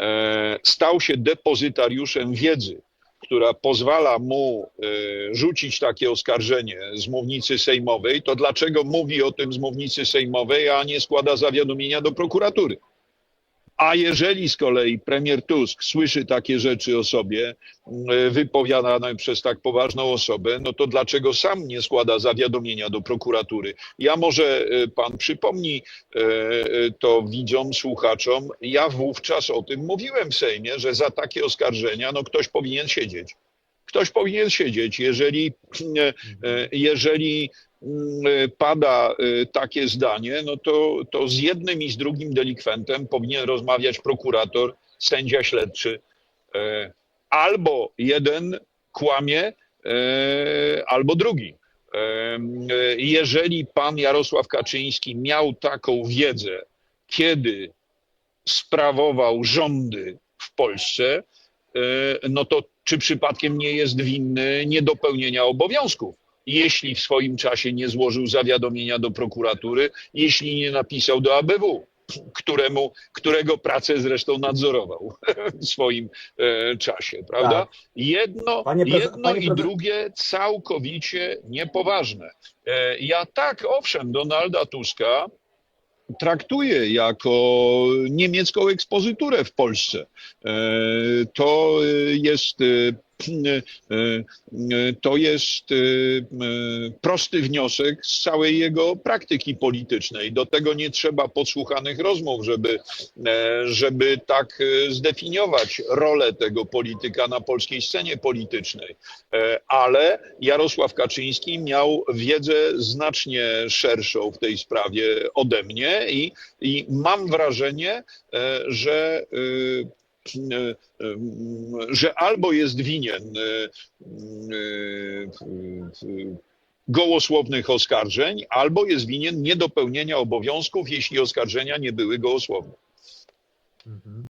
e, stał się depozytariuszem wiedzy, która pozwala mu e, rzucić takie oskarżenie z mównicy sejmowej, to dlaczego mówi o tym z mównicy sejmowej, a nie składa zawiadomienia do prokuratury? A jeżeli z kolei premier Tusk słyszy takie rzeczy o sobie, e, wypowiadane przez tak poważną osobę, no to dlaczego sam nie składa zawiadomienia do prokuratury? Ja może e, pan przypomni e, to widzom, słuchaczom, ja wówczas o tym mówiłem w Sejmie, że za takie oskarżenia no ktoś powinien siedzieć. Ktoś powinien siedzieć, jeżeli, jeżeli pada e, takie zdanie, no to, to z jednym i z drugim delikwentem powinien rozmawiać prokurator, sędzia śledczy. E, Albo jeden kłamie, albo drugi. Jeżeli pan Jarosław Kaczyński miał taką wiedzę, kiedy sprawował rządy w Polsce, no to czy przypadkiem nie jest winny niedopełnienia obowiązków? Jeśli w swoim czasie nie złożył zawiadomienia do prokuratury, jeśli nie napisał do ABW, któremu, którego pracę zresztą nadzorował w swoim e, czasie, prawda? Tak. Jedno, Panie jedno panie i drugie całkowicie niepoważne. E, Ja tak, owszem, Donalda Tuska traktuję jako niemiecką ekspozyturę w Polsce. E, To jest e, to jest e, prosty wniosek z całej jego praktyki politycznej. Do tego nie trzeba podsłuchanych rozmów, żeby, e, żeby tak e, zdefiniować rolę tego polityka na polskiej scenie politycznej. E, Ale Jarosław Kaczyński miał wiedzę znacznie szerszą w tej sprawie ode mnie i, i mam wrażenie, że że albo jest winien e, e, gołosłownych oskarżeń, albo jest winien niedopełnienia obowiązków, jeśli oskarżenia nie były gołosłowne. Mhm.